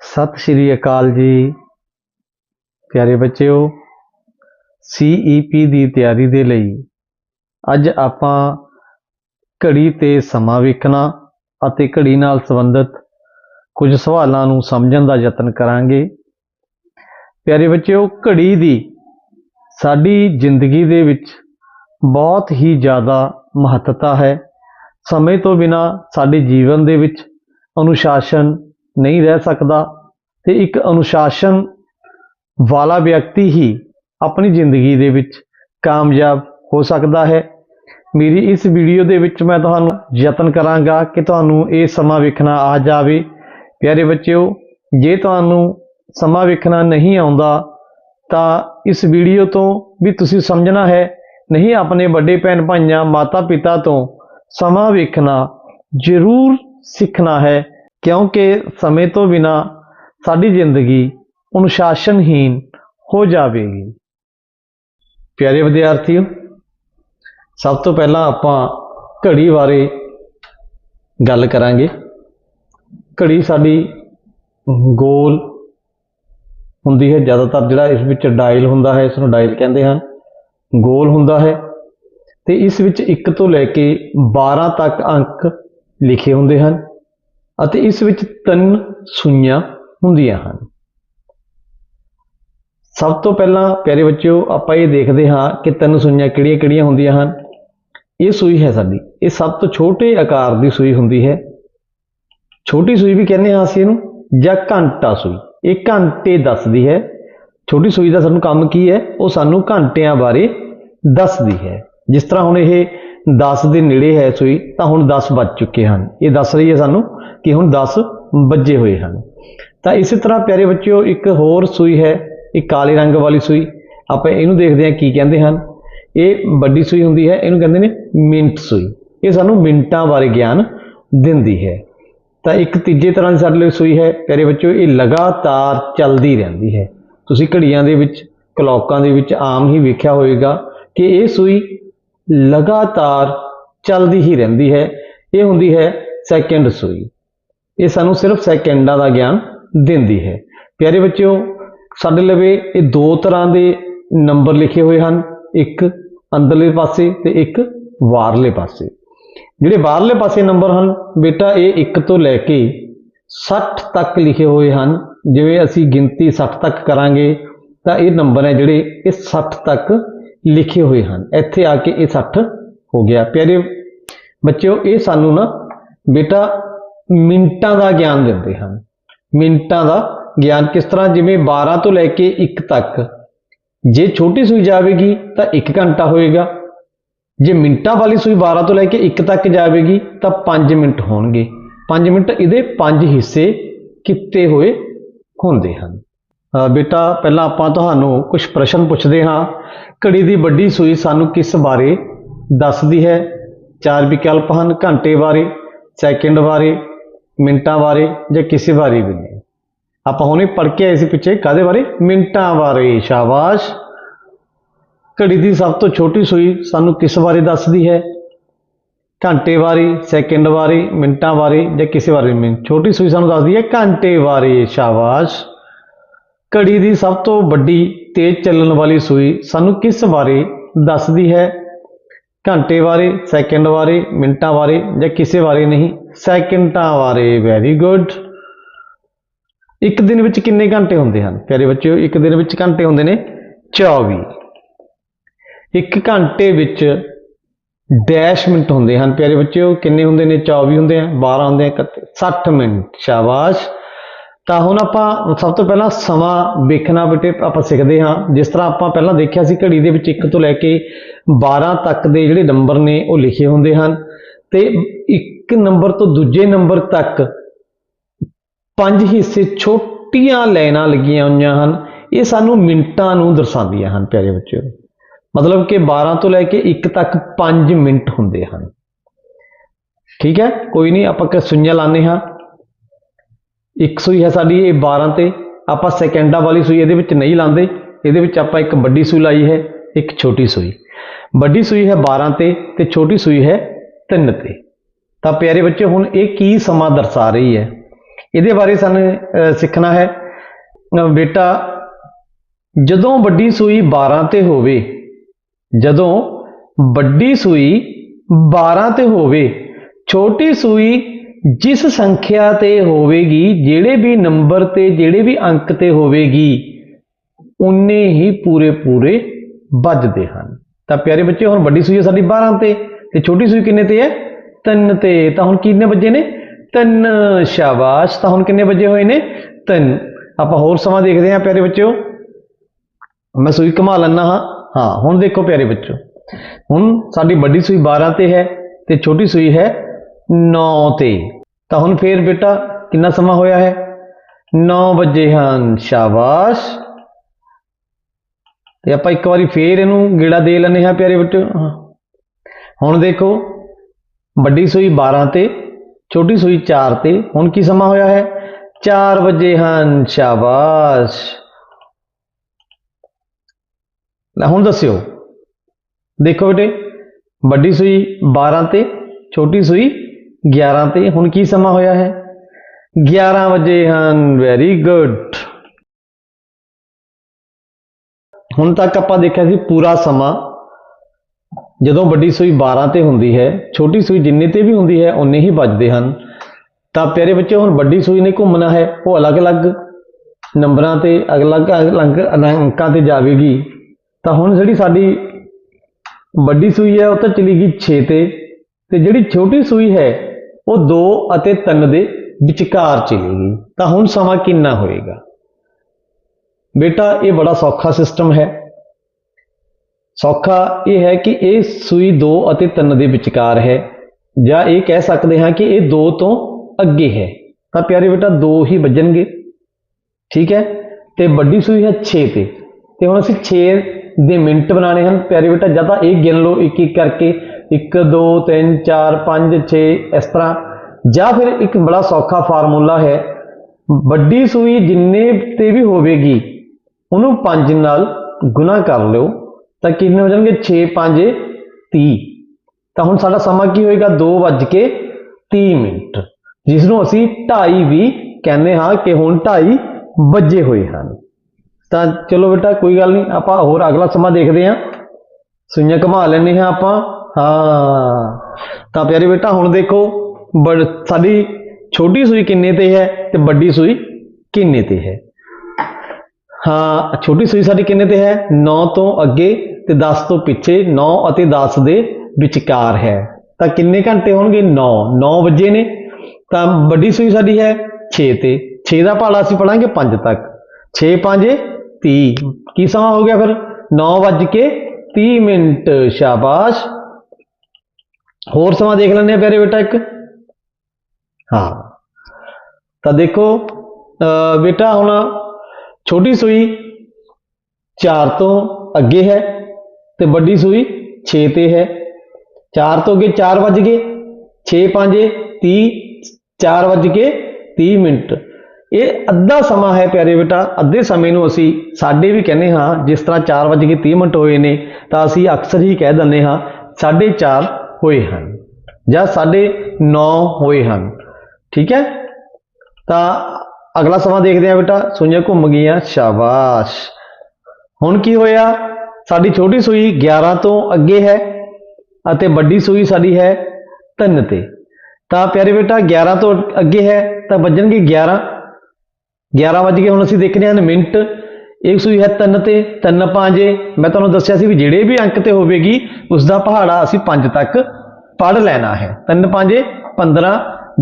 ਸਤਿ ਸ਼੍ਰੀ ਅਕਾਲ ਜੀ। ਪਿਆਰੇ ਬੱਚਿਓ ਸੀਈਪੀ ਦੀ ਤਿਆਰੀ ਦੇ ਲਈ ਅੱਜ ਆਪਾਂ ਘੜੀ ਤੇ ਸਮਾਂ ਵੇਖਣਾ ਅਤੇ ਘੜੀ ਨਾਲ ਸੰਬੰਧਿਤ ਕੁਝ ਸਵਾਲਾਂ ਨੂੰ ਸਮਝਣ ਦਾ ਯਤਨ ਕਰਾਂਗੇ। ਪਿਆਰੇ ਬੱਚਿਓ, ਘੜੀ ਦੀ ਸਾਡੀ ਜ਼ਿੰਦਗੀ ਦੇ ਵਿੱਚ ਬਹੁਤ ਹੀ ਜ਼ਿਆਦਾ ਮਹੱਤਤਾ ਹੈ। ਸਮੇਂ ਤੋਂ ਬਿਨਾ ਸਾਡੇ ਜੀਵਨ ਦੇ ਵਿੱਚ ਅਨੁਸ਼ਾਸਨ ਨਹੀਂ ਰਹਿ ਸਕਦਾ ਤੇ ਇੱਕ ਅਨੁਸ਼ਾਸਨ ਵਾਲਾ ਵਿਅਕਤੀ ਹੀ ਆਪਣੀ ਜ਼ਿੰਦਗੀ ਦੇ ਵਿੱਚ ਕਾਮਯਾਬ ਹੋ ਸਕਦਾ ਹੈ। ਮੇਰੀ ਇਸ ਵੀਡੀਓ ਦੇ ਵਿੱਚ ਮੈਂ ਤੁਹਾਨੂੰ ਯਤਨ ਕਰਾਂਗਾ ਕਿ ਤੁਹਾਨੂੰ ਇਹ ਸਮਾਂ ਵੇਖਣਾ ਆ ਜਾਵੇ। ਪਿਆਰੇ ਬੱਚਿਓ, ਜੇ ਤੁਹਾਨੂੰ ਸਮਾਂ ਵੇਖਣਾ ਨਹੀਂ ਆਉਂਦਾ, ਤਾਂ ਇਸ ਵੀਡੀਓ ਤੋਂ ਵੀ ਤੁਸੀਂ ਸਮਝਣਾ ਹੈ ਨਹੀਂ ਆਪਣੇ ਵੱਡੇ ਭੈਣ ਭਾਈਆਂ ਮਾਤਾ ਪਿਤਾ ਤੋਂ ਸਮਾਂ ਵੇਖਣਾ ਜ਼ਰੂਰ ਸਿੱਖਣਾ ਹੈ, ਕਿਉਂਕਿ ਸਮੇਂ ਤੋਂ ਬਿਨਾ ਸਾਡੀ ਜ਼ਿੰਦਗੀ ਅਨੁਸ਼ਾਸਨਹੀਨ ਹੋ ਜਾਵੇਗੀ। ਪਿਆਰੇ ਵਿਦਿਆਰਥੀਓ, ਸਭ ਤੋਂ ਪਹਿਲਾਂ ਆਪਾਂ ਘੜੀ ਬਾਰੇ ਗੱਲ ਕਰਾਂਗੇ। ਘੜੀ ਸਾਡੀ ਗੋਲ ਹੁੰਦੀ ਹੈ, ਜ਼ਿਆਦਾਤਰ ਜਿਹੜਾ ਇਸ ਵਿੱਚ ਡਾਇਲ ਹੁੰਦਾ ਹੈ ਇਸ ਨੂੰ ਡਾਇਲ ਕਹਿੰਦੇ ਹਨ। ਗੋਲ ਹੁੰਦਾ ਹੈ ਤੇ ਇਸ ਵਿੱਚ 1 ਤੋਂ ਲੈ ਕੇ 12 ਤੱਕ ਅੰਕ ਲਿਖੇ ਹੁੰਦੇ ਹਨ ਅਤੇ ਇਸ ਵਿੱਚ ਤਿੰਨ ਸੂਈਆਂ ਹੁੰਦੀਆਂ ਹਨ। ਸਭ ਤੋਂ ਪਹਿਲਾਂ ਪਿਆਰੇ ਬੱਚਿਓ, ਆਪਾਂ ਇਹ ਦੇਖਦੇ ਹਾਂ ਕਿ ਤਿੰਨ ਸੂਈਆਂ ਕਿਹੜੀਆਂ-ਕਿਹੜੀਆਂ ਹੁੰਦੀਆਂ ਹਨ। ਇਹ ਸੂਈ ਹੈ ਸਾਡੀ। ਇਹ ਸਭ ਤੋਂ ਛੋਟੇ ਆਕਾਰ ਦੀ ਸੂਈ ਹੁੰਦੀ ਹੈ। ਛੋਟੀ ਸੂਈ ਵੀ ਕਹਿੰਦੇ ਹਾਂ ਅਸੀਂ ਇਹਨੂੰ ਜਾਂ ਘੰਟਾ ਸੂਈ। ਇਹ ਘੰਟੇ ਦੱਸਦੀ ਹੈ। ਛੋਟੀ ਸੂਈ ਦਾ ਸਾਨੂੰ ਕੰਮ ਕੀ ਹੈ? ਉਹ ਸਾਨੂੰ ਘੰਟਿਆਂ ਬਾਰੇ ਦੱਸਦੀ ਹੈ। ਜਿਸ ਤਰ੍ਹਾਂ ਹੁਣ ਇਹ 10 ਦੇ ਨੇੜੇ ਹੈ ਸੂਈ, ਤਾਂ ਹੁਣ 10 ਵੱਜ ਚੁੱਕੇ ਹਨ। ਇਹ ਦੱਸ ਰਹੀ ਹੈ ਸਾਨੂੰ ਕਿ ਹੁਣ 10 ਵੱਜੇ ਹੋਏ ਹਨ। ਤਾਂ ਇਸੇ ਤਰ੍ਹਾਂ ਪਿਆਰੇ ਬੱਚਿਓ, ਇੱਕ ਹੋਰ ਸੂਈ ਹੈ, ਇਹ ਕਾਲੇ ਰੰਗ ਵਾਲੀ ਸੂਈ। ਆਪਾਂ ਇਹਨੂੰ ਦੇਖਦੇ ਹਾਂ, ਕੀ ਕਹਿੰਦੇ ਹਨ। ਇਹ ਵੱਡੀ ਸੂਈ ਹੁੰਦੀ ਹੈ, ਇਹਨੂੰ ਕਹਿੰਦੇ ਨੇ ਮਿੰਟ ਸੂਈ। ਇਹ ਸਾਨੂੰ ਮਿੰਟਾਂ ਬਾਰੇ ਗਿਆਨ ਦਿੰਦੀ ਹੈ। ਤਾਂ ਇੱਕ ਤੀਜੇ ਤਰ੍ਹਾਂ ਦੀ ਸਾਡੇ ਲਈ ਸੂਈ ਹੈ, ਪਿਆਰੇ ਬੱਚਿਓ, ਇਹ ਲਗਾਤਾਰ ਚੱਲਦੀ ਰਹਿੰਦੀ ਹੈ। ਤੁਸੀਂ ਘੜੀਆਂ ਦੇ ਵਿੱਚ, ਕਲੌਕਾਂ ਦੇ ਵਿੱਚ ਆਮ ਹੀ ਵੇਖਿਆ ਹੋਵੇਗਾ ਕਿ ਇਹ ਸੂਈ ਲਗਾਤਾਰ ਚੱਲਦੀ ਹੀ ਰਹਿੰਦੀ ਹੈ। ਇਹ ਹੁੰਦੀ ਹੈ ਸੈਕਿੰਡ ਸੂਈ। ਇਹ ਸਾਨੂੰ ਸਿਰਫ ਸੈਕਿੰਡਾਂ ਦਾ ਗਿਆਨ ਦਿੰਦੀ ਹੈ। ਪਿਆਰੇ ਬੱਚਿਓ, ਸਾਡੇ ਲਵੇ ਇਹ ਦੋ ਤਰ੍ਹਾਂ ਦੇ ਨੰਬਰ ਲਿਖੇ ਹੋਏ ਹਨ, ਇੱਕ ਅੰਦਰਲੇ ਪਾਸੇ ਤੇ ਇੱਕ ਬਾਹਰਲੇ ਪਾਸੇ। ਜਿਹੜੇ ਬਾਹਰਲੇ ਪਾਸੇ ਨੰਬਰ ਹਨ, ਬੇਟਾ ਇਹ 1 ਤੋਂ ਲੈ ਕੇ 60 ਤੱਕ ਲਿਖੇ ਹੋਏ ਹਨ। ਜਿਵੇਂ ਅਸੀਂ ਗਿਣਤੀ 60 ਤੱਕ ਕਰਾਂਗੇ, ਤਾਂ ਇਹ ਨੰਬਰ ਹੈ ਜਿਹੜੇ ਇਹ 60 ਤੱਕ ਲਿਖੇ ਹੋਏ ਹਨ। ਇੱਥੇ ਆ ਕੇ ਇਹ 60 ਹੋ ਗਿਆ। ਪਿਆਰੇ ਬੱਚਿਓ, ਇਹ ਸਾਨੂੰ ਨਾ ਬੇਟਾ ਮਿੰਟਾਂ ਦਾ ਗਿਆਨ ਦਿੰਦੇ ਹਨ। ਮਿੰਟਾਂ ਦਾ ਗਿਆਨ ਕਿਸ ਤਰ੍ਹਾਂ? ਜਿਵੇਂ 12 ਤੋਂ ਲੈ ਕੇ 1 ਤੱਕ। ਜੇ ਛੋਟੀ ਸੂਈ ਜਾਵੇਗੀ, ਤਾਂ 1 ਘੰਟਾ ਹੋਏਗਾ। ਜੇ ਮਿੰਟਾਂ ਵਾਲੀ ਸੂਈ 12 ਤੋਂ ਲੈ ਕੇ 1 ਤੱਕ ਜਾਵੇਗੀ, ਤਾਂ 5 ਮਿੰਟ ਹੋਣਗੇ। 5 ਮਿੰਟ ਇਹਦੇ 5 ਹਿੱਸੇ ਕੀਤੇ ਹੋਏ ਹੁੰਦੇ ਹਨ। ਬੇਟਾ, ਪਹਿਲਾਂ ਆਪਾਂ ਤੁਹਾਨੂੰ ਕੁਝ ਪ੍ਰਸ਼ਨ ਪੁੱਛਦੇ ਹਾਂ। ਘੜੀ ਦੀ ਵੱਡੀ ਸੂਈ ਸਾਨੂੰ ਕਿਸ ਬਾਰੇ ਦੱਸਦੀ ਹੈ? ਚਾਰ ਵਿਕਲਪ ਹਨ, ਘੰਟੇ ਬਾਰੇ, ਸੈਕਿੰਡ ਬਾਰੇ, ਮਿੰਟਾਂ ਬਾਰੇ ਜਾਂ ਕਿਸੇ ਬਾਰੇ ਵੀ ਨਹੀਂ। ਆਪਾਂ ਹੁਣੇ ਪੜ੍ਹ ਕੇ ਆਏ ਸੀ ਪਿੱਛੇ ਕਾਦੇ ਬਾਰੇ? ਮਿੰਟਾਂ ਬਾਰੇ, ਸ਼ਾਬਾਸ਼। ਘੜੀ ਦੀ ਸਭ ਤੋਂ ਛੋਟੀ ਸੂਈ ਸਾਨੂੰ ਕਿਸ ਬਾਰੇ ਦੱਸਦੀ ਹੈ? ਘੰਟੇ ਵਾਰੀ ਸੈਕਿੰਡ ਵਾਰੀ, ਮਿੰਟਾਂ ਬਾਰੇ ਜਾਂ ਕਿਸੇ ਬਾਰੇ ਨਹੀਂ ਛੋਟੀ ਸੂਈ ਸਾਨੂੰ ਦੱਸਦੀ ਹੈ, ਘੰਟੇ ਬਾਰੇ ਸ਼ਾਬਾਸ਼। ਘੜੀ ਦੀ ਸਭ ਤੋਂ ਵੱਡੀ ਤੇਜ਼ ਚੱਲਣ ਵਾਲੀ ਸੂਈ ਸਾਨੂੰ ਕਿਸ ਬਾਰੇ ਦੱਸਦੀ ਹੈ? ਘੰਟੇ ਬਾਰੇ ਸੈਕਿੰਡ ਬਾਰੇ ਮਿੰਟਾਂ ਬਾਰੇ ਜਾਂ ਕਿਸੇ ਬਾਰੇ ਨਹੀਂ। ਸੈਕਿੰਡਾਂ ਬਾਰੇ ਵੈਰੀ ਗੁੱਡ ਇੱਕ ਦਿਨ ਵਿੱਚ ਕਿੰਨੇ ਘੰਟੇ ਹੁੰਦੇ ਹਨ? ਪਿਆਰੇ ਬੱਚਿਓ, ਇੱਕ ਦਿਨ ਵਿੱਚ ਘੰਟੇ ਹੁੰਦੇ ਨੇ 24 ਇੱਕ ਘੰਟੇ ਵਿੱਚ ਡੈਸ਼ ਮਿੰਟ ਹੁੰਦੇ ਹਨ, ਪਿਆਰੇ ਬੱਚਿਓ, ਕਿੰਨੇ ਹੁੰਦੇ ਨੇ? 24 ਹੁੰਦੇ ਆ 12 ਹੁੰਦੇ ਆ 31 60 ਮਿੰਟ, ਸ਼ਾਬਾਸ਼। ਤਾਂ ਹੁਣ ਆਪਾਂ ਸਭ ਤੋਂ ਪਹਿਲਾਂ ਸਮਾਂ ਵੇਖਣਾ ਬੇਟੇ, ਆਪਾਂ ਸਿੱਖਦੇ ਹਾਂ। ਜਿਸ ਤਰ੍ਹਾਂ ਆਪਾਂ ਪਹਿਲਾਂ ਦੇਖਿਆ ਸੀ ਘੜੀ ਦੇ ਵਿੱਚ 1 ਤੋਂ ਲੈ ਕੇ 12 ਤੱਕ ਦੇ ਜਿਹੜੇ ਨੰਬਰ ਨੇ, ਉਹ ਲਿਖੇ ਹੁੰਦੇ ਹਨ। ਤੇ ਇੱਕ ਨੰਬਰ ਤੋਂ ਦੂਜੇ ਨੰਬਰ ਤੱਕ ਪੰਜ ਹਿੱਸੇ ਛੋਟੀਆਂ ਲਾਈਨਾਂ ਲੱਗੀਆਂ ਹੋਈਆਂ ਹਨ। ਇਹ ਸਾਨੂੰ ਮਿੰਟਾਂ ਨੂੰ ਦਰਸਾਉਂਦੀਆਂ ਹਨ, ਪਿਆਰੇ ਬੱਚਿਓ। ਮਤਲਬ ਕਿ 12 ਤੋਂ ਲੈ ਕੇ 1 ਤੱਕ 5 ਮਿੰਟ ਹੁੰਦੇ ਹਨ। ਠੀਕ ਹੈ? ਕੋਈ ਨਹੀਂ, ਆਪਾਂ ਕਿ ਸੁਈਆਂ ਲਾਣੇ ਹਾਂ। ਇੱਕ ਸੂਈ ਹੈ ਸਾਡੀ ਇਹ 12 ਤੇ। ਆਪਾਂ ਸੈਕਿੰਡਾਂ ਵਾਲੀ ਸੂਈ ਇਹਦੇ ਵਿੱਚ ਨਹੀਂ ਲਾਉਂਦੇ। ਇਹਦੇ ਵਿੱਚ ਆਪਾਂ ਇੱਕ ਵੱਡੀ ਸੂਈ ਲਾਈ ਹੈ, ਇੱਕ ਛੋਟੀ ਸੂਈ। ਵੱਡੀ ਸੂਈ ਹੈ 12 ਤੇ ਤੇ ਛੋਟੀ ਸੂਈ ਹੈ 3 ਤੇ। ਤਾਂ ਪਿਆਰੇ ਬੱਚੇ, ਹੁਣ ਇਹ ਕੀ ਸਮਾਂ ਦਰਸਾ ਰਹੀ ਹੈ? ਇਹਦੇ ਬਾਰੇ ਸਾਨੂੰ ਸਿੱਖਣਾ ਹੈ। ਬੇਟਾ, ਜਦੋਂ ਵੱਡੀ ਸੂਈ 12 ਤੇ ਹੋਵੇ ਜਦੋਂ ਵੱਡੀ ਸੂਈ 12 ਤੇ ਹੋਵੇ, ਛੋਟੀ ਸੂਈ ਜਿਸ ਸੰਖਿਆ ਤੇ ਹੋਵੇਗੀ, ਜਿਹੜੇ ਵੀ ਨੰਬਰ ਤੇ, ਜਿਹੜੇ ਵੀ ਅੰਕ ਤੇ ਹੋਵੇਗੀ, ਉਨੇ ਹੀ ਪੂਰੇ ਪੂਰੇ ਵੱਜਦੇ ਹਨ। ਤਾਂ ਪਿਆਰੇ ਬੱਚੇ, ਹੁਣ ਵੱਡੀ ਸੂਈ ਹੈ ਸਾਡੀ 12 ਤੇ ਤੇ ਛੋਟੀ ਸੂਈ ਕਿੰਨੇ ਤੇ ਹੈ? 3 ਤੇ। ਤਾਂ ਹੁਣ ਕਿੰਨੇ ਵੱਜੇ ਨੇ? 3 ਸ਼ਾਬਾਸ਼। ਤਾਂ ਹੁਣ ਕਿੰਨੇ ਵੱਜੇ ਹੋਏ ਨੇ? 3 ਆਪਾਂ ਹੋਰ ਸਮਾਂ ਦੇਖਦੇ ਹਾਂ ਪਿਆਰੇ ਬੱਚਿਓ। ਮੈਂ ਸੂਈ ਘੁਮਾ ਲੈਣਾ ਹਾਂ। ਹਾਂ, ਹੁਣ ਦੇਖੋ ਪਿਆਰੇ ਬੱਚੋ। ਹੁਣ ਸਾਡੀ ਵੱਡੀ ਸੂਈ 12 ਤੇ ਹੈ ਤੇ ਛੋਟੀ ਸੂਈ ਹੈ 9 ਤੇ। ਤਾਂ ਹੁਣ ਫੇਰ ਬੇਟਾ ਕਿੰਨਾ ਸਮਾਂ ਹੋਇਆ ਹੈ? 9 ਵਜੇ ਹਨ ਸ਼ਾਬਾਸ਼। ਤੇ ਆਪਾਂ ਇੱਕ ਵਾਰੀ ਫੇਰ ਇਹਨੂੰ ਗੇੜਾ ਦੇ ਲੈਨੇ ਹਾਂ ਪਿਆਰੇ ਬੱਚੋ। ਹਾਂ। ਹੁਣ ਦੇਖੋ, ਵੱਡੀ ਸੂਈ 12 ਤੇ, ਛੋਟੀ ਸੂਈ 4 ਤੇ। ਹੁਣ ਕੀ ਸਮਾਂ ਹੋਇਆ ਹੈ? 4 ਵਜੇ ਹਨ ਸ਼ਾਬਾਸ਼। ਲੈ ਹੁਣ ਦੱਸਿਓ। ਦੇਖੋ ਬੇਟੇ, ਵੱਡੀ ਸੂਈ 12 ਤੇ, ਛੋਟੀ ਸੂਈ 11 ਤੇ, ਹੁਣ ਕੀ ਸਮਾਂ ਹੋਇਆ ਹੈ? 11 ਵਜੇ ਹਨ ਵੈਰੀ ਗੁੱਡ ਹੁਣ ਤੱਕ ਆਪਾਂ ਦੇਖਿਆ ਸੀ ਪੂਰਾ ਸਮਾਂ। ਜਦੋਂ ਵੱਡੀ ਸੂਈ 12 ਤੇ ਹੁੰਦੀ ਹੈ, ਛੋਟੀ ਸੂਈ ਜਿੰਨੇ ਤੇ ਵੀ ਹੁੰਦੀ ਹੈ ਉਨੇ ਹੀ ਵੱਜਦੇ ਹਨ। ਤਾਂ ਪਿਆਰੇ ਬੱਚੇ ਹੁਣ ਵੱਡੀ ਸੂਈ ਨੇ ਘੁੰਮਣਾ ਹੈ, ਉਹ ਅਲੱਗ-ਅਲੱਗ ਨੰਬਰਾਂ ਤੇ, ਅਲੱਗ-ਅਲੱਗ ਅੰਕਾਂ ਤੇ ਜਾਵੇਗੀ। ਤਾਂ ਹੁਣ ਜਿਹੜੀ ਸਾਡੀ ਵੱਡੀ ਸੂਈ ਹੈ, ਉਹ ਤਾਂ ਚਲੀ ਗਈ 6 ਤੇ ਤੇ ਜਿਹੜੀ ਛੋਟੀ ਸੂਈ ਹੈ, ਉਹ 2 ਅਤੇ 3 ਦੇ ਵਿਚਕਾਰ ਚਲੇਗੀ ਤਾਂ ਹੁਣ ਸਮਾਂ ਕਿੰਨਾ ਹੋਏਗਾ? ਬੇਟਾ, ਇਹ ਬੜਾ ਸੌਖਾ ਸਿਸਟਮ ਹੈ। ਸੌਖਾ ਇਹ ਹੈ ਕਿ ਇਹ ਸੂਈ 2 ਅਤੇ 3 ਦੇ ਵਿਚਕਾਰ ਹੈ। ਜਾਂ ਇਹ ਕਹਿ ਸਕਦੇ ਹਾਂ ਕਿ ਇਹ 2 ਤੋਂ ਅੱਗੇ ਹੈ। ਤਾਂ ਪਿਆਰੇ ਬੇਟਾ 2 ਹੀ ਵੱਜਣਗੇ। ਠੀਕ ਹੈ? ਤੇ ਵੱਡੀ ਸੂਈ ਹੈ 6 ਤੇ। ਤੇ ਹੁਣ ਅਸੀਂ 6 ਦੇ ਮਿੰਟ ਬਣਾਣੇ ਹਨ। ਪਿਆਰੇ ਬੇਟਾ, ਜਾਂ ਤਾਂ ਇਹ ਗਿਣ ਲਓ ਇੱਕ ਇੱਕ ਕਰਕੇ। 1 2 3 4 5 6 ਇਸ ਤਰ੍ਹਾਂ। ਜਾਂ ਫਿਰ ਇੱਕ ਬੜਾ ਸੌਖਾ ਫਾਰਮੂਲਾ ਹੈ, ਵੱਡੀ ਸੂਈ ਜਿੰਨੇ ਤੇ ਵੀ ਹੋਵੇਗੀ, ਉਹਨੂੰ 5 ਨਾਲ ਗੁਣਾ ਕਰ ਲਿਓ, ਤਾਂ ਕਿੰਨੇ ਹੋ ਜਾਣਗੇ? 6 5 30 ਤਾਂ ਹੁਣ ਸਾਡਾ ਸਮਾਂ ਕੀ ਹੋਏਗਾ? 2:30 ਮਿੰਟ। ਜਿਸ ਨੂੰ ਅਸੀਂ 2:30 ਵੀ ਕਹਿੰਦੇ ਹਾਂ ਕਿ ਹੁਣ 2:30 ਵੱਜੇ ਹੋਏ ਹਨ। ਤਾਂ ਚਲੋ ਬੇਟਾ, ਕੋਈ ਗੱਲ ਨਹੀਂ, ਆਪਾਂ ਹੋਰ ਅਗਲਾ ਸਮਾਂ ਦੇਖਦੇ ਹਾਂ। ਸੂਈਆਂ ਘੁਮਾ ਲੈਂਦੇ ਹਾਂ ਆਪਾਂ। ਹਾਂ। ਤਾਂ ਪਿਆਰੇ ਬੇਟਾ, ਹੁਣ ਦੇਖੋ, ਬੜ, ਸਾਡੀ ਛੋਟੀ ਸੂਈ ਕਿੰਨੇ ਤੇ ਹੈ ਤੇ ਵੱਡੀ ਸੂਈ ਕਿੰਨੇ ਤੇ ਹੈ? ਹਾਂ, ਛੋਟੀ ਸੂਈ ਸਾਡੀ ਕਿੰਨੇ ਤੇ ਹੈ? 9 ਤੋਂ ਅੱਗੇ ਤੇ 10 ਤੋਂ ਪਿੱਛੇ 9 ਅਤੇ 10 ਦੇ ਵਿਚਕਾਰ ਹੈ। ਤਾਂ ਕਿੰਨੇ ਘੰਟੇ ਹੋਣਗੇ? 9 9 ਵਜੇ ਨੇ। ਤਾਂ ਵੱਡੀ ਸੂਈ ਸਾਡੀ ਹੈ 6 ਤੇ। 6 ਦਾ ਭਾਲਾ ਅਸੀਂ ਪੜਾਂਗੇ 5 ਤੱਕ। 6 5 30 ਕੀ ਸਮਾਂ ਹੋ ਗਿਆ ਫਿਰ 9 ਵੱਜ ਕੇ 30 ਮਿੰਟ ਸ਼ਾਬਾਸ਼ ਹੋਰ ਸਮਾਂ ਦੇਖ ਲੈਂਦੇ ਆ ਪਿਆਰੇ ਬੇਟਾ ਇੱਕ ਹਾਂ ਤਾਂ ਦੇਖੋ ਅਹ ਬੇਟਾ ਹੁਣ ਛੋਟੀ ਸੂਈ 4 ਤੋਂ ਅੱਗੇ ਹੈ ਤੇ ਵੱਡੀ ਸੂਈ 6 ਤੇ ਹੈ 4 ਤੋਂ ਅੱਗੇ 4 ਵੱਜ ਗਏ 6 5 30 4 ਵੱਜ ਕੇ 30 ਮਿੰਟ ਇਹ ਅੱਧਾ ਸਮਾਂ ਹੈ ਪਿਆਰੇ ਬੇਟਾ, ਅੱਧੇ ਸਮੇਂ ਨੂੰ ਅਸੀਂ ਸਾਡੇ ਵੀ ਕਹਿੰਦੇ ਹਾਂ, ਜਿਸ ਤਰ੍ਹਾਂ 4 ਵੱਜ ਕੇ 30 ਮਿੰਟ ਹੋਏ ਨੇ, ਤਾਂ ਅਸੀਂ ਅਕਸਰ ਹੀ ਕਹਿ ਦਿੰਦੇ ਹਾਂ 4:30 ਹੋਏ ਹਨ ਜਾਂ 9:30 ਹੋਏ ਹਨ। ਠੀਕ ਹੈ? ਤਾਂ ਅਗਲਾ ਸਮਾਂ ਦੇਖਦੇ ਹਾਂ ਬੇਟਾ, ਸੂਈਆਂ ਘੁੰਮ ਗਈਆਂ, ਸ਼ਾਬਾਸ਼। ਹੁਣ ਕੀ ਹੋਇਆ? ਸਾਡੀ ਛੋਟੀ ਸੂਈ 11 ਤੋਂ ਅੱਗੇ ਹੈ ਅਤੇ ਵੱਡੀ ਸੂਈ ਸਾਡੀ ਹੈ 3 ਤੇ। ਤਾਂ ਪਿਆਰੇ ਬੇਟਾ 11 ਤੋਂ ਅੱਗੇ ਹੈ, ਤਾਂ ਵੱਜਣਗੇ 11 11 ਵੱਜ ਕੇ ਹੁਣ ਅਸੀਂ ਦੇਖਦੇ ਹਾਂ ਮਿੰਟ। ਇੱਕ ਸੂਈ ਹੈ 3 ਤੇ 3 5 ਮੈਂ ਤੁਹਾਨੂੰ ਦੱਸਿਆ ਸੀ ਵੀ ਜਿਹੜੇ ਵੀ ਅੰਕ ਤੇ ਹੋਵੇਗੀ ਉਸ ਦਾ ਪਹਾੜਾ ਅਸੀਂ 5 ਤੱਕ ਪੜ ਲੈਣਾ ਹੈ। 3 5 15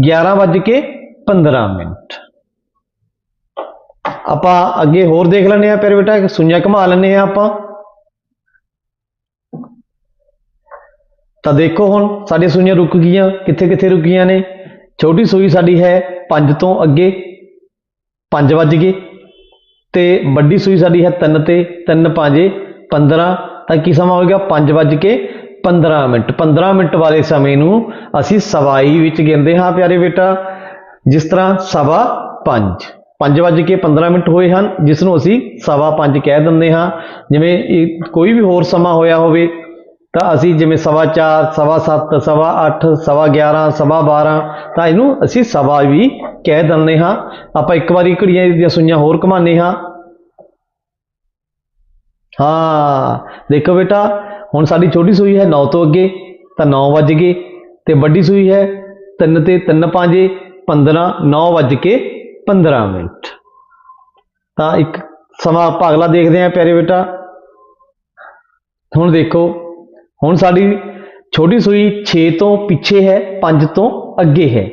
11 ਵੱਜ ਕੇ 15 ਮਿੰਟ। ਆਪਾਂ ਅੱਗੇ ਹੋਰ ਦੇਖ ਲੈਂਦੇ ਆ ਪਿਆਰੇ ਬੇਟਾ ਸੁਈਆਂ ਘੁਮਾ ਲੈਂਦੇ ਆ ਆਪਾਂ। ਤਾਂ ਦੇਖੋ ਹੁਣ, ਸਾਡੀਆਂ ਸੂਈਆਂ ਰੁਕ ਗਈਆਂ ਕਿੱਥੇ ਕਿੱਥੇ ਰੁਕੀਆਂ ਨੇ? ਛੋਟੀ ਸੂਈ ਸਾਡੀ ਹੈ 5 ਤੋਂ ਅੱਗੇ। 5 ਵੱਜ ਗਏ ਤੇ ਵੱਡੀ ਸੂਈ ਸਾਡੀ ਹੈ 3 ਤੇ 3 5 15 ਤਾਂ ਕੀ ਸਮਾਂ ਹੋਏਗਾ 5 ਵੱਜ ਕੇ 15 ਮਿੰਟ। 15 ਮਿੰਟ ਵਾਲੇ ਸਮੇਂ ਨੂੰ ਅਸੀਂ ਸਵਾਈ ਵਿੱਚ ਗਿਣਦੇ ਹਾਂ ਪਿਆਰੇ ਬੇਟਾ। ਜਿਸ ਤਰ੍ਹਾਂ ਸਵਾ 5 5 ਵੱਜ ਕੇ 15 ਮਿੰਟ ਹੋਏ ਹਨ, ਜਿਸ ਨੂੰ ਅਸੀਂ ਸਵਾ 5 ਕਹਿ ਦਿੰਦੇ ਹਾਂ। ਜਿਵੇਂ ਕੋਈ ਵੀ ਹੋਰ ਸਮਾਂ ਹੋਇਆ ਹੋਵੇ ਤਾਂ ਅਸੀਂ ਜਿਵੇਂ ਸਵਾ ਚਾਰ, ਸਵਾ ਸੱਤ, ਸਵਾ ਅੱਠ, ਸਵਾ 11 ਸਵਾ 12 ਤਾਂ ਇਹਨੂੰ ਅਸੀਂ ਸਵਾ ਵੀ ਕਹਿ ਦਿੰਦੇ ਹਾਂ। ਆਪਾਂ ਇੱਕ ਵਾਰੀ ਘੜੀਆਂ ਦੀਆਂ ਸੂਈਆਂ ਹੋਰ ਘੁਮਾਉਂਦੇ ਹਾਂ। ਹਾਂ, ਦੇਖੋ ਬੇਟਾ, ਹੁਣ ਸਾਡੀ ਛੋਟੀ ਸੂਈ ਹੈ 9 ਤੋਂ ਅੱਗੇ, ਤਾਂ 9 ਵੱਜ ਗਏ, ਤੇ ਵੱਡੀ ਸੂਈ ਹੈ 3 ਤੇ 3 ਪਾਂਜੇ 15 9 ਵੱਜ ਕੇ 15 ਮਿੰਟ। ਤਾਂ ਇੱਕ ਸਮਾਂ ਆਪਾਂ ਅਗਲਾ ਦੇਖਦੇ ਹਾਂ, ਪਿਆਰੇ ਬੇਟਾ। ਹੁਣ ਦੇਖੋ ਹੁਣ ਸਾਡੀ ਛੋਟੀ ਸੂਈ 6 ਤੋਂ ਪਿੱਛੇ ਹੈ 5 ਤੋਂ ਅੱਗੇ ਹੈ।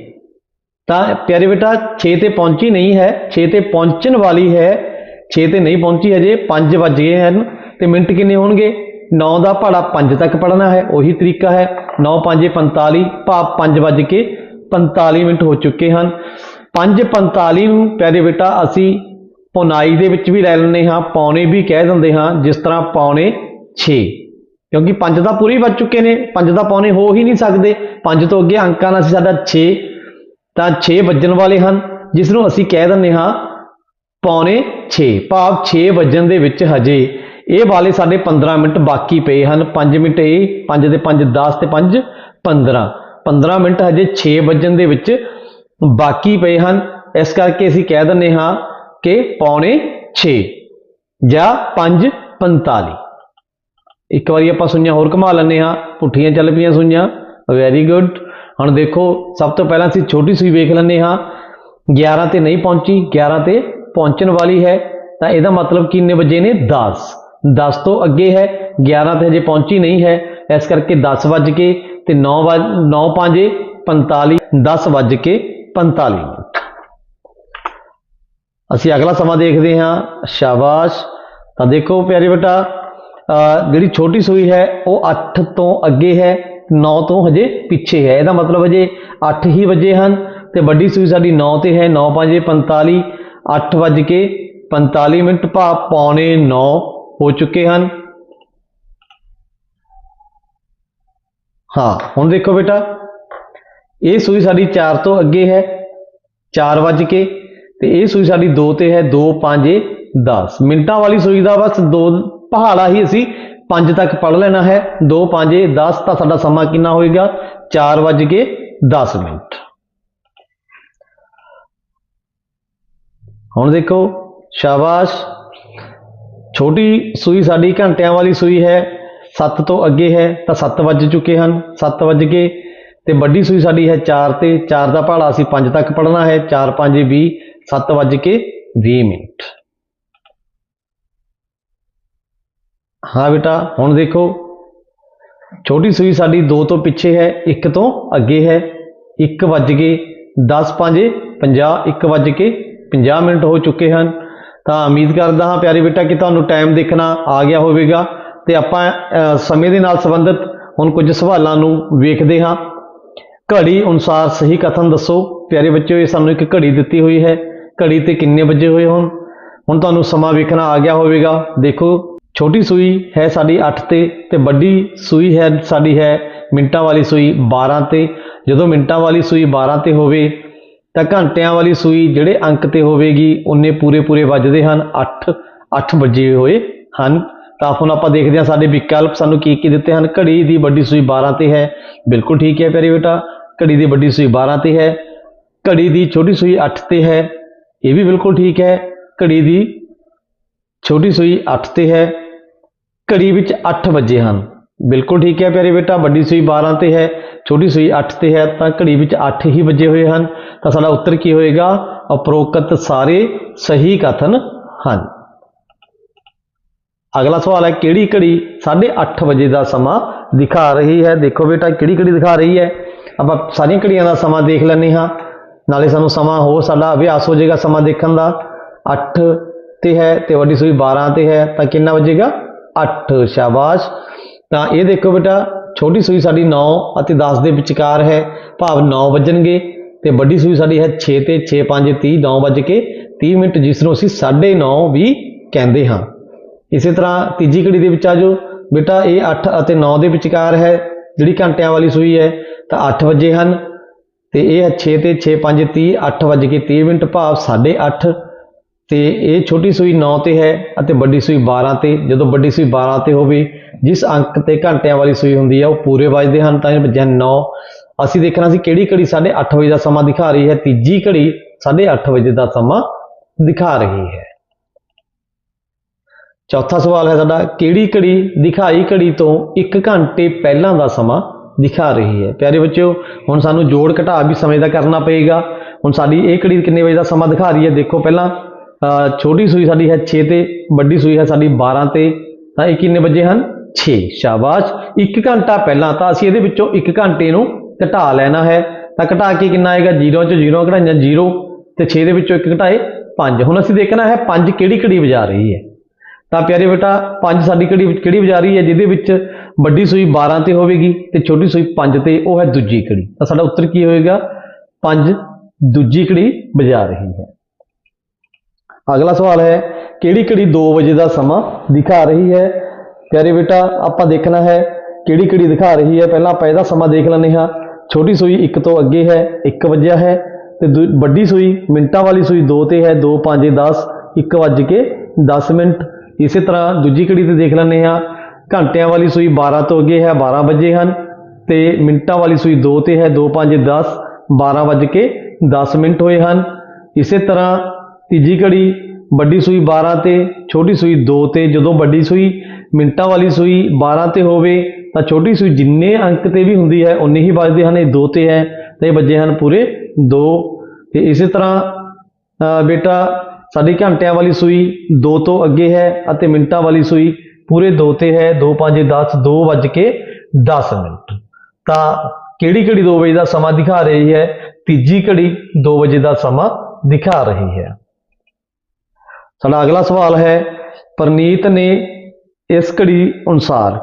ਤਾਂ ਪਿਆਰੇ ਬੇਟਾ 6 ਤੇ ਪਹੁੰਚੀ ਨਹੀਂ ਹੈ 6 ਤੇ ਪਹੁੰਚਣ ਵਾਲੀ ਹੈ 6 ਤੇ ਨਹੀਂ ਪਹੁੰਚੀ ਹਜੇ 5 ਵੱਜ ਗਏ ਹਨ ਤੇ ਮਿੰਟ ਕਿੰਨੇ ਹੋਣਗੇ? 9 ਦਾ ਪਹਾੜਾ 5 ਤੱਕ ਪੜਨਾ ਹੈ, ਉਹੀ ਤਰੀਕਾ ਹੈ। 9 5 45 ਭਾਵ 5 ਵੱਜ ਕੇ 45 ਮਿੰਟ ਹੋ ਚੁੱਕੇ ਹਨ। 5:45 ਨੂੰ ਪਿਆਰੇ ਬੇਟਾ, ਅਸੀਂ ਪੌਣਾਈ ਦੇ ਵਿੱਚ ਵੀ ਲੈ ਲੈਂਦੇ ਹਾਂ, ਪੌਣੇ ਵੀ ਕਹਿ ਦਿੰਦੇ ਹਾਂ, ਜਿਸ ਤਰ੍ਹਾਂ ਪੌਣੇ 6 ਕਿਉਂਕਿ 5 ਤਾਂ ਪੂਰੀ ਵੱਜ ਚੁੱਕੇ ਨੇ 5 ਤਾਂ ਪੌਣੇ ਹੋ ਹੀ ਨਹੀਂ ਸਕਦੇ। 5 ਤੋਂ ਅੱਗੇ ਅੰਕਾਂ ਨਾਲ ਅਸੀਂ ਸਾਡਾ 6 ਤਾਂ 6 ਵੱਜਣ ਵਾਲੇ ਹਨ, ਜਿਸ ਨੂੰ ਅਸੀਂ ਕਹਿ ਦਿੰਦੇ ਹਾਂ ਪੌਣੇ 6 ਭਾਵ 6 ਵੱਜਣ ਦੇ ਵਿੱਚ ਹਜੇ ਇਹ ਵਾਲੇ ਸਾਡੇ 15 ਮਿੰਟ ਬਾਕੀ ਪਏ ਹਨ। 5 ਮਿੰਟ ਇਹ 5 ਦੇ 5 10 ਤੇ 5 15 15 ਮਿੰਟ ਹਜੇ 6 ਵੱਜਣ ਦੇ ਵਿੱਚ ਬਾਕੀ ਪਏ ਹਨ। ਇਸ ਕਰਕੇ ਅਸੀਂ ਕਹਿ ਦਿੰਦੇ ਹਾਂ ਕਿ ਪੌਣੇ 6 ਜਾਂ 5:45 ਇੱਕ ਵਾਰੀ ਆਪਾਂ ਸੁਈਆਂ ਹੋਰ ਘੁਮਾ ਲੈਂਦੇ ਹਾਂ। ਪੁੱਠੀਆਂ ਚੱਲ ਪਈਆਂ ਸੁਈਆਂ। ਵੈਰੀ ਗੁੱਡ ਹੁਣ ਦੇਖੋ, ਸਭ ਤੋਂ ਪਹਿਲਾਂ ਅਸੀਂ ਛੋਟੀ ਸੂਈ ਵੇਖ ਲੈਂਦੇ ਹਾਂ। 11 ਤੇ ਨਹੀਂ ਪਹੁੰਚੀ 11 ਤੇ ਪਹੁੰਚਣ ਵਾਲੀ ਹੈ। ਤਾਂ ਇਹਦਾ ਮਤਲਬ ਕਿੰਨੇ ਵਜੇ ਨੇ? 10 10 ਤੋਂ ਅੱਗੇ ਹੈ। 11 ਤੇ ਹਜੇ ਪਹੁੰਚੀ ਨਹੀਂ ਹੈ। ਇਸ ਕਰਕੇ 10 ਵੱਜ ਕੇ ਤੇ 9 ਵੱਜ 9 5 45 10 ਵੱਜ ਕੇ 45 ਅਸੀਂ ਅਗਲਾ ਸਮਾਂ ਦੇਖਦੇ ਹਾਂ। ਸ਼ਾਬਾਸ਼। ਤਾਂ ਦੇਖੋ ਪਿਆਰੇ ਬੇਟਾ ਜਿਹੜੀ ਛੋਟੀ ਸੂਈ ਹੈ, ਉਹ 8 ਤੋਂ ਅੱਗੇ ਹੈ 9 ਤੋਂ ਹਜੇ ਪਿੱਛੇ ਹੈ। ਇਹਦਾ ਮਤਲਬ ਹਜੇ 8 ਹੀ ਵਜੇ ਹਨ ਤੇ ਵੱਡੀ ਸੂਈ ਸਾਡੀ 9 ਤੇ ਹੈ 9 5 45 8 ਵੱਜ ਕੇ 45 ਮਿੰਟ ਭਾਵ ਪੌਣੇ 9 ਹੋ ਚੁੱਕੇ ਹਨ। ਹਾਂ, ਹੁਣ ਦੇਖੋ ਬੇਟਾ, ਇਹ ਸੂਈ ਸਾਡੀ 4 ਤੋਂ ਅੱਗੇ ਹੈ 4 ਵੱਜ ਕੇ, ਤੇ ਇਹ ਸੂਈ ਸਾਡੀ 2 ਤੇ ਹੈ 2 5 10 ਮਿੰਟਾਂ ਵਾਲੀ ਸੂਈ ਦਾ ਬਸ ਦੋ ਪਹਾੜਾ ਹੀ ਅਸੀਂ 5 ਤੱਕ ਪੜ ਲੈਣਾ ਹੈ। 2 5 10 ਤਾਂ ਸਾਡਾ ਸਮਾਂ ਕਿੰਨਾ ਹੋਏਗਾ? 4 ਵੱਜ ਕੇ 10 ਮਿੰਟ। ਹੁਣ ਦੇਖੋ, ਸ਼ਾਬਾਸ਼। ਛੋਟੀ ਸੂਈ ਸਾਡੀ ਘੰਟਿਆਂ ਵਾਲੀ ਸੂਈ ਹੈ। 7 ਤੋਂ ਅੱਗੇ ਹੈ, ਤਾਂ 7 ਵੱਜ ਚੁੱਕੇ ਹਨ। 7 ਵੱਜ ਕੇ ਤੇ ਵੱਡੀ ਸੂਈ ਸਾਡੀ ਹੈ 4 ਤੇ। 4 ਦਾ ਪਹਾੜਾ ਅਸੀਂ 5 ਤੱਕ ਪੜਨਾ ਹੈ। 4 5 20 7 ਵੱਜ ਕੇ 20 ਮਿੰਟ। ਹਾਂ ਬੇਟਾ, ਹੁਣ ਦੇਖੋ। ਛੋਟੀ ਸੂਈ ਸਾਡੀ 2 ਤੋਂ ਪਿੱਛੇ ਹੈ 1 ਤੋਂ ਅੱਗੇ ਹੈ। 1 ਵੱਜ ਕੇ 10 5 50 1 ਵੱਜ ਕੇ 50 ਮਿੰਟ ਹੋ ਚੁੱਕੇ ਹਨ। ਤਾਂ ਉਮੀਦ ਕਰਦਾ ਹਾਂ ਪਿਆਰੇ ਬੇਟਾ ਕਿ ਤੁਹਾਨੂੰ ਟਾਈਮ ਦੇਖਣਾ ਆ ਗਿਆ ਹੋਵੇਗਾ। ਤੇ ਆਪਾਂ ਸਮੇਂ ਦੇ ਨਾਲ ਸੰਬੰਧਿਤ ਹੁਣ ਕੁਝ ਸਵਾਲਾਂ ਨੂੰ ਵੇਖਦੇ ਹਾਂ। ਘੜੀ ਅਨੁਸਾਰ ਸਹੀ ਕਥਨ ਦੱਸੋ। ਪਿਆਰੇ ਬੱਚਿਓ, ਇਹ ਸਾਨੂੰ ਇੱਕ ਘੜੀ ਦਿੱਤੀ ਹੋਈ ਹੈ। ਘੜੀ ਤੇ ਕਿੰਨੇ ਵਜੇ ਹੋਏ ਹੋਣ? ਹੁਣ ਤੁਹਾਨੂੰ ਸਮਾਂ ਵੇਖਣਾ ਆ ਗਿਆ ਹੋਵੇਗਾ। ਦੇਖੋ ਛੋਟੀ ਸੂਈ ਹੈ ਸਾਡੀ 8 ਤੇ ਤੇ ਵੱਡੀ ਸੂਈ ਹੈ ਸਾਡੀ ਹੈ ਮਿੰਟਾਂ ਵਾਲੀ ਸੂਈ 12 ਤੇ। ਜਦੋਂ ਮਿੰਟਾਂ ਵਾਲੀ ਸੂਈ 12 ਤੇ ਹੋਵੇ ਤਾਂ ਘੰਟਿਆਂ ਵਾਲੀ ਸੂਈ ਜਿਹੜੇ ਅੰਕ ਤੇ ਹੋਵੇਗੀ, ਉਹਨੇ ਪੂਰੇ ਪੂਰੇ ਵੱਜਦੇ ਹਨ। 8 8 ਵੱਜੇ ਹੋਏ ਹਨ। ਤਾਂ ਹੁਣ ਆਪਾਂ ਦੇਖਦੇ ਹਾਂ ਸਾਡੇ ਵਿਕਲਪ ਸਾਨੂੰ ਕੀ ਕੀ ਦਿੱਤੇ ਹਨ। ਘੜੀ ਦੀ ਵੱਡੀ ਸੂਈ 12 ਤੇ ਹੈ। ਬਿਲਕੁਲ ਠੀਕ ਹੈ ਪਿਆਰੇ ਬੇਟਾ, ਘੜੀ ਦੀ ਵੱਡੀ ਸੂਈ 12 ਤੇ ਹੈ। ਘੜੀ ਦੀ ਛੋਟੀ ਸੂਈ 8 ਤੇ ਹੈ। ਇਹ ਵੀ ਬਿਲਕੁਲ ਠੀਕ ਹੈ। ਘੜੀ ਦੀ ਛੋਟੀ ਸੂਈ 8 ਤੇ ਹੈ। ਘੜੀ ਵਿੱਚ 8 ਵਜੇ ਹਨ। ਬਿਲਕੁਲ ਠੀਕ ਹੈ ਪਿਆਰੇ ਬੇਟਾ, ਵੱਡੀ ਸੂਈ 12 ਤੇ ਹੈ, ਛੋਟੀ ਸੂਈ 8 ਤੇ ਹੈ, ਤਾਂ ਘੜੀ ਵਿੱਚ 8 ਹੀ ਵਜੇ ਹੋਏ ਹਨ। ਤਾਂ ਸਾਡਾ ਉੱਤਰ ਕੀ ਹੋਏਗਾ? ਅਪਰੋਕਤ ਸਾਰੇ ਸਹੀ ਕਥਨ ਹਨ। ਅਗਲਾ ਸਵਾਲ ਹੈ, ਕਿਹੜੀ ਘੜੀ 8:30 ਵਜੇ ਦਾ ਸਮਾਂ ਦਿਖਾ ਰਹੀ ਹੈ? ਦੇਖੋ ਬੇਟਾ, ਕਿਹੜੀ ਘੜੀ ਦਿਖਾ ਰਹੀ ਹੈ? ਆਪਾਂ ਸਾਰੀਆਂ ਘੜੀਆਂ ਦਾ ਸਮਾਂ ਦੇਖ ਲੈਂਦੇ ਹਾਂ। ਨਾਲੇ ਸਾਨੂੰ ਸਮਾਂ ਹੋ ਸਾਡਾ ਅਭਿਆਸ ਹੋ ਜਾਏਗਾ ਸਮਾਂ ਦੇਖਣ ਦਾ। 8 ਤੇ ਹੈ ਤੇ ਵੱਡੀ ਸੂਈ 12 ਤੇ ਹੈ, ਤਾਂ ਕਿੰਨਾ ਵਜੇਗਾ? 8 ਸ਼ਾਬਾਸ਼। ਤਾਂ ਇਹ ਦੇਖੋ ਬੇਟਾ, ਛੋਟੀ ਸੂਈ ਸਾਡੀ 9 ਅਤੇ 10 ਦੇ ਵਿਚਕਾਰ ਹੈ, ਭਾਵ 9 ਵੱਜਣਗੇ ਤੇ ਵੱਡੀ ਸੂਈ ਸਾਡੀ ਹੈ 6 ਤੇ 6 5 30 9 ਵੱਜ ਕੇ 30 ਮਿੰਟ, ਜਿਸ ਨੂੰ ਅਸੀਂ 9:30 ਵੀ ਕਹਿੰਦੇ ਹਾਂ। ਇਸੇ ਤਰ੍ਹਾਂ ਤੀਜੀ ਘੜੀ ਦੇ ਵਿੱਚ ਆ ਜਾਓ। ਬੇਟਾ, ਇਹ 8 ਅਤੇ 9 ਦੇ ਵਿਚਕਾਰ ਹੈ, ਜਿਹੜੀ ਘੰਟਿਆਂ ਵਾਲੀ ਸੂਈ ਹੈ, ਤਾਂ 8 ਵਜੇ ਹਨ। ਤੇ ਇਹ ਹੈ 6 ਤੇ 6 5 30 8 ਵੱਜ ਕੇ 30 ਮਿੰਟ, ਭਾਵ 8:30 ਤੇ ਇਹ ਛੋਟੀ ਸੂਈ 9 ਤੇ ਹੈ ਅਤੇ ਵੱਡੀ ਸੂਈ 12 ਤੇ। ਜਦੋਂ ਵੱਡੀ ਸੂਈ 12 ਤੇ ਹੋਵੇ, ਜਿਸ ਅੰਕ ਤੇ ਘੰਟਿਆਂ ਵਾਲੀ ਸੂਈ ਹੁੰਦੀ ਹੈ ਉਹ ਪੂਰੇ ਵੱਜਦੇ ਹਨ, ਤਾਂ ਇਹ ਵੱਜਿਆ 9 ਅਸੀਂ ਦੇਖਣਾ ਸੀ ਕਿਹੜੀ ਘੜੀ 8:30 ਵਜੇ ਦਾ ਸਮਾਂ ਦਿਖਾ ਰਹੀ ਹੈ, ਤੀਜੀ ਘੜੀ 8:30 ਵਜੇ ਦਾ ਸਮਾਂ ਦਿਖਾ ਰਹੀ ਹੈ। ਚੌਥਾ ਸਵਾਲ ਹੈ ਸਾਡਾ, ਕਿਹੜੀ ਘੜੀ, ਦਿਖਾਈ ਘੜੀ ਤੋਂ 1 ਘੰਟੇ ਪਹਿਲਾਂ ਦਾ ਸਮਾਂ ਦਿਖਾ ਰਹੀ ਹੈ? ਪਿਆਰੇ ਬੱਚਿਓ, ਹੁਣ ਸਾਨੂੰ ਜੋੜ ਘਟਾ ਵੀ ਸਮੇਂ ਦਾ ਕਰਨਾ ਪਏਗਾ। ਹੁਣ ਸਾਡੀ ਇਹ ਘੜੀ ਕਿੰਨੇ ਵਜੇ ਦਾ ਸਮਾਂ ਦਿਖਾ ਰਹੀ ਹੈ? ਦੇਖੋ ਪਹਿਲਾਂ ਛੋਟੀ ਸੂਈ ਸਾਡੀ ਹੈ 6 ਤੇ, ਵੱਡੀ ਸੂਈ ਹੈ ਸਾਡੀ 12 ਤੇ, ਤਾਂ ਇਹ ਕਿੰਨੇ ਵਜੇ ਹਨ? 6 ਸ਼ਾਬਾਸ਼। 1 ਘੰਟਾ ਪਹਿਲਾਂ ਤਾਂ ਅਸੀਂ ਇਹਦੇ ਵਿੱਚੋਂ 1 ਘੰਟੇ ਨੂੰ ਘਟਾ ਲੈਣਾ ਹੈ। ਤਾਂ ਘਟਾ ਕੇ ਕਿੰਨਾ ਆਏਗਾ? 0 'ਚੋਂ 0 ਘਟਾਈਆਂ 0 ਤੇ 6 ਦੇ ਵਿੱਚੋਂ 1 ਘਟਾਏ 5 ਹੁਣ ਅਸੀਂ ਦੇਖਣਾ ਹੈ 5 ਕਿਹੜੀ ਘੜੀ ਵਜਾ ਰਹੀ ਹੈ। ਤਾਂ ਪਿਆਰੇ ਬੇਟਾ 5 ਸਾਡੀ ਘੜੀ ਵਿੱਚ ਕਿਹੜੀ ਵਜਾ ਰਹੀ ਹੈ? ਜਿਹਦੇ ਵਿੱਚ ਵੱਡੀ ਸੂਈ 12 ਤੇ ਹੋਵੇਗੀ ਤੇ ਛੋਟੀ ਸੂਈ 5 ਤੇ, ਉਹ ਹੈ ਦੂਜੀ ਘੜੀ। ਤਾਂ ਸਾਡਾ ਉੱਤਰ ਕੀ ਹੋਏਗਾ? 5 ਦੂਜੀ ਘੜੀ ਵਜਾ ਰਹੀ ਹੈ। ਅਗਲਾ ਸਵਾਲ ਹੈ, ਕਿਹੜੀ ਘੜੀ 2 ਵਜੇ ਦਾ ਸਮਾਂ ਦਿਖਾ ਰਹੀ ਹੈ? ਪਿਆਰੇ ਬੇਟਾ, ਆਪਾਂ ਦੇਖਣਾ ਹੈ ਕਿਹੜੀ ਘੜੀ ਦਿਖਾ ਰਹੀ ਹੈ। ਪਹਿਲਾਂ ਆਪਾਂ ਇਹਦਾ ਸਮਾਂ ਦੇਖ ਲੈਂਦੇ ਹਾਂ। ਛੋਟੀ ਸੂਈ 1 ਤੋਂ ਅੱਗੇ ਹੈ 1 ਵਜਿਆ ਹੈ ਤੇ ਦੂ- ਵੱਡੀ ਸੂਈ ਮਿੰਟਾਂ ਵਾਲੀ ਸੂਈ 2 ਤੇ ਹੈ 2 5 10 1 ਵੱਜ ਕੇ 10 ਮਿੰਟ। ਇਸੇ ਤਰ੍ਹਾਂ ਦੂਜੀ ਕੜੀ ਤੇ ਦੇਖ ਲੈਂਦੇ ਹਾਂ। ਘੰਟਿਆਂ ਵਾਲੀ ਸੂਈ 12 ਤੋਂ ਅੱਗੇ ਹੈ 12 ਵਜੇ ਹਨ ਤੇ ਮਿੰਟਾਂ ਵਾਲੀ ਸੂਈ 2 ਤੇ ਹੈ 2 5 10 12 ਵੱਜ ਕੇ 10 ਮਿੰਟ ਹੋਏ ਹਨ। ਇਸੇ ਤਰ੍ਹਾਂ ਤੀਜੀ ਘੜੀ ਵੱਡੀ ਸੂਈ 12 ਤੇ, ਛੋਟੀ ਸੂਈ 2 ਤੇ, ਜਦੋਂ ਵੱਡੀ ਸੂਈ ਮਿੰਟਾਂ ਵਾਲੀ ਸੂਈ 12 ਤੇ ਹੋਵੇ, ਤਾਂ ਛੋਟੀ ਸੂਈ ਜਿੰਨੇ ਅੰਕ ਤੇ ਵੀ ਹੁੰਦੀ ਹੈ ਉਨੇ ਹੀ ਵੱਜਦੇ ਹਨ, ਇਹ 2 ਤੇ ਹੈ, ਤੇ ਇਹ ਵੱਜੇ ਹਨ ਪੂਰੇ 2 ਤੇ ਇਸੇ ਤਰ੍ਹਾਂ ਬੇਟਾ, ਸਾਡੀ ਘੰਟਿਆਂ ਵਾਲੀ ਸੂਈ 2 ਤੋਂ ਅੱਗੇ ਹੈ ਅਤੇ ਮਿੰਟਾਂ ਵਾਲੀ ਸੂਈ ਪੂਰੇ 2 ਤੇ ਹੈ 2 5 10 2 ਵੱਜ ਕੇ 10 ਮਿੰਟ। ਤਾਂ ਕਿਹੜੀ ਘੜੀ 2 ਵਜੇ ਦਾ ਸਮਾਂ ਦਿਖਾ ਰਹੀ ਹੈ? ਤੀਜੀ ਘੜੀ 2 ਵਜੇ ਦਾ ਸਮਾਂ ਦਿਖਾ ਰਹੀ ਹੈ। ਸਾਡਾ ਅਗਲਾ ਸਵਾਲ ਹੈ, ਪ੍ਰਨੀਤ ਨੇ ਇਸ ਘੜੀ ਅਨੁਸਾਰ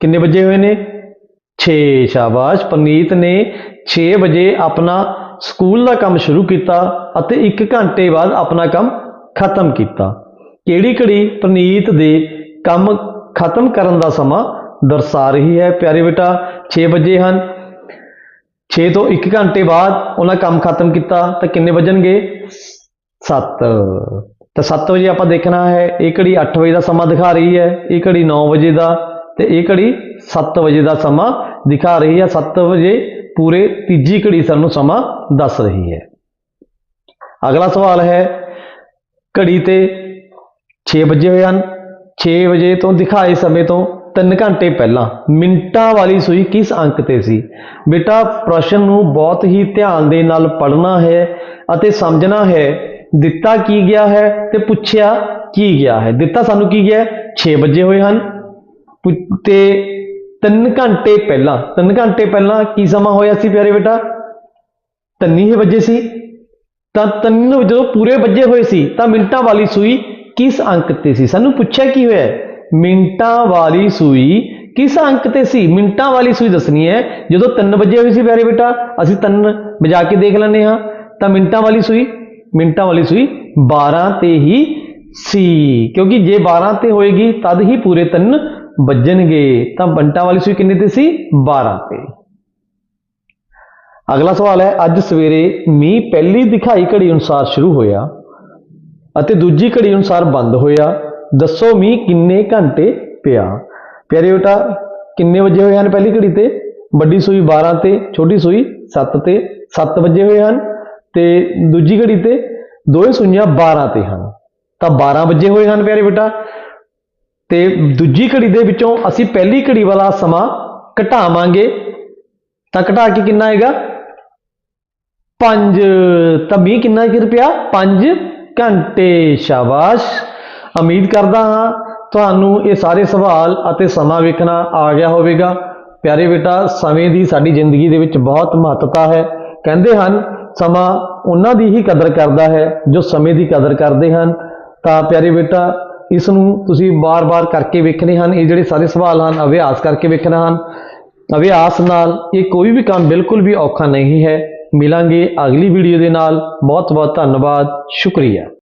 ਕਿੰਨੇ ਵਜੇ ਹੋਏ ਨੇ? 6 ਸ਼ਾਬਾਸ਼। ਪ੍ਰਨੀਤ ਨੇ 6 ਵਜੇ ਆਪਣਾ ਸਕੂਲ ਦਾ ਕੰਮ ਸ਼ੁਰੂ ਕੀਤਾ ਅਤੇ 1 ਘੰਟੇ ਬਾਅਦ ਆਪਣਾ ਕੰਮ ਖਤਮ ਕੀਤਾ। ਕਿਹੜੀ ਘੜੀ ਪ੍ਰਨੀਤ ਦੇ ਕੰਮ ਖਤਮ ਕਰਨ ਦਾ ਸਮਾਂ ਦਰਸਾ ਰਹੀ ਹੈ? ਪਿਆਰੇ ਬੇਟਾ 6 ਵਜੇ ਹਨ। 6 ਤੋਂ 1 ਘੰਟੇ ਬਾਅਦ ਉਹਨਾਂ ਕੰਮ ਖਤਮ ਕੀਤਾ ਤਾਂ ਕਿੰਨੇ ਵਜਣਗੇ? 7 ਤਾਂ 7 ਵਜੇ ਆਪਾਂ ਦੇਖਣਾ ਹੈ, ਇਹ ਘੜੀ 8 ਵਜੇ ਦਾ ਸਮਾਂ ਦਿਖਾ ਰਹੀ ਹੈ, ਇਹ ਘੜੀ 9 ਵਜੇ ਦਾ ਤੇ ਇਹ ਘੜੀ 7 ਵਜੇ ਦਾ ਸਮਾਂ ਦਿਖਾ ਰਹੀ ਹੈ। 7 ਵਜੇ ਪੂਰੇ ਤੀਜੀ ਘੜੀ ਸਾਨੂੰ ਸਮਾਂ ਦੱਸ ਰਹੀ ਹੈ। ਅਗਲਾ ਸਵਾਲ ਹੈ, ਘੜੀ ਤੇ 6 ਵਜੇ ਹੋਏ ਹਨ। 6 ਵਜੇ ਤੋਂ ਦਿਖਾਏ ਸਮੇਂ ਤੋਂ 3 ਘੰਟੇ ਪਹਿਲਾਂ ਮਿੰਟਾਂ ਵਾਲੀ ਸੂਈ ਕਿਸ ਅੰਕ ਤੇ ਸੀ? ਬੇਟਾ, ਪ੍ਰਸ਼ਨ ਨੂੰ ਬਹੁਤ ਹੀ ਧਿਆਨ ਦੇ ਨਾਲ ਪੜ੍ਹਨਾ ਹੈ ਅਤੇ ਸਮਝਣਾ ਹੈ ਦਿੱਤਾ ਕੀ ਗਿਆ ਹੈ ਤੇ ਪੁੱਛਿਆ ਕੀ ਗਿਆ ਹੈ। ਦਿੱਤਾ ਸਾਨੂੰ ਕੀ ਗਿਆ 6 ਵਜੇ ਹੋਏ ਹਨ। ਪੁ- ਤੇ 3 ਘੰਟੇ ਪਹਿਲਾਂ 3 ਘੰਟੇ ਪਹਿਲਾਂ ਕੀ ਸਮਾਂ ਹੋਇਆ ਸੀ ਪਿਆਰੇ ਬੇਟਾ? ਤੰਨੀ ਹੀ ਵਜੇ ਸੀ। ਤਾਂ ਤਿੰਨ ਜਦੋਂ ਪੂਰੇ ਵੱਜੇ ਹੋਏ ਸੀ, ਤਾਂ ਮਿੰਟਾਂ ਵਾਲੀ ਸੂਈ ਕਿਸ ਅੰਕ ਤੇ ਸੀ? ਸਾਨੂੰ ਪੁੱਛਿਆ ਕੀ ਹੋਇਆ ਮਿੰਟਾਂ ਵਾਲੀ ਸੂਈ ਕਿਸ ਅੰਕ ਤੇ ਸੀ? ਮਿੰਟਾਂ ਵਾਲੀ ਸੂਈ ਦੱਸਣੀ ਹੈ। ਜਦੋਂ 3 ਵਜੇ ਹੋਈ ਸੀ ਪਿਆਰੇ ਬੇਟਾ, ਅਸੀਂ 3 ਵਜਾ ਕੇ ਦੇਖ ਲੈਂਦੇ ਹਾਂ। ਤਾਂ ਮਿੰਟਾਂ ਵਾਲੀ ਸੂਈ ਮਿੰਟਾਂ ਵਾਲੀ ਸੂਈ 12 ਤੇ ਹੀ ਸੀ। ਕਿਉਂਕਿ ਜੇ 12 ਤੇ ਹੋਏਗੀ, ਤਦ ਹੀ ਪੂਰੇ ਤਿੰਨ ਵੱਜਣਗੇ। ਤਾਂ ਮਿੰਟਾਂ ਵਾਲੀ ਸੂਈ ਕਿੰਨੇ ਤੇ ਸੀ? 12 ਤੇ। ਅਗਲਾ ਸਵਾਲ ਹੈ, ਅੱਜ ਸਵੇਰੇ ਮੀਂਹ ਪਹਿਲੀ ਦਿਖਾਈ ਘੜੀ ਅਨੁਸਾਰ ਸ਼ੁਰੂ ਹੋਇਆ ਅਤੇ ਦੂਜੀ ਘੜੀ ਅਨੁਸਾਰ ਬੰਦ ਹੋਇਆ। ਦੱਸੋ ਮੀਂਹ ਕਿੰਨੇ ਘੰਟੇ ਪਿਆ? ਪਿਆਰੇ ਬੇਟਾ, ਕਿੰਨੇ ਵਜੇ ਹੋਏ ਹਨ ਪਹਿਲੀ ਘੜੀ ਤੇ? ਵੱਡੀ ਸੂਈ 12 ਤੇ, ਛੋਟੀ ਸੂਈ 7 ਤੇ। 7 ਵਜੇ ਹੋਏ ਹਨ। ਤੇ ਦੂਜੀ ਘੜੀ ਤੇ ਦੋਵੇਂ ਸੂਈਆਂ 12 ਤੇ ਹਨ। ਤਾਂ 12 ਵਜੇ ਹੋਏ ਹਨ ਪਿਆਰੇ ਬੇਟਾ। ਤੇ ਦੂਜੀ ਘੜੀ ਦੇ ਵਿੱਚੋਂ ਅਸੀਂ ਪਹਿਲੀ ਘੜੀ ਵਾਲਾ ਸਮਾਂ ਘਟਾਵਾਂਗੇ। ਤਾਂ ਘਟਾ ਕੇ ਕਿੰਨਾ ਆਏਗਾ? 5 ਤਾਂ ਮੀਂਹ ਕਿੰਨਾ ਕਿ ਪਿਆ 5 ਘੰਟੇ। ਸ਼ਾਬਾਸ਼। ਉਮੀਦ ਕਰਦਾ ਹਾਂ ਤੁਹਾਨੂੰ ਇਹ ਸਾਰੇ ਸਵਾਲ ਅਤੇ ਸਮਾਂ ਵੇਖਣਾ ਆ ਗਿਆ ਹੋਵੇਗਾ। ਪਿਆਰੇ ਬੇਟਾ, ਸਮੇਂ ਦੀ ਸਾਡੀ ਜ਼ਿੰਦਗੀ ਦੇ ਵਿੱਚ ਬਹੁਤ ਮਹੱਤਤਾ ਹੈ। ਕਹਿੰਦੇ ਹਨ ਸਮਾਂ ਉਹਨਾਂ ਦੀ ਹੀ ਕਦਰ ਕਰਦਾ ਹੈ, ਜੋ ਸਮੇਂ ਦੀ ਕਦਰ ਕਰਦੇ ਹਨ। ਤਾਂ ਪਿਆਰੇ ਬੇਟਾ, ਇਸ ਨੂੰ ਤੁਸੀਂ ਬਾਰ-ਬਾਰ ਕਰਕੇ ਵੇਖਣੇ ਹਨ। ਇਹ ਜਿਹੜੇ ਸਾਰੇ ਸਵਾਲ ਹਨ, ਅਭਿਆਸ ਕਰਕੇ ਵੇਖਣਾ ਹਨ। ਅਭਿਆਸ ਨਾਲ ਇਹ ਕੋਈ ਵੀ ਕੰਮ ਬਿਲਕੁਲ ਵੀ ਔਖਾ ਨਹੀਂ ਹੈ। ਮਿਲਾਂਗੇ ਅਗਲੀ ਵੀਡੀਓ ਦੇ ਨਾਲ। ਬਹੁਤ ਬਹੁਤ ਧੰਨਵਾਦ। ਸ਼ੁਕਰੀਆ।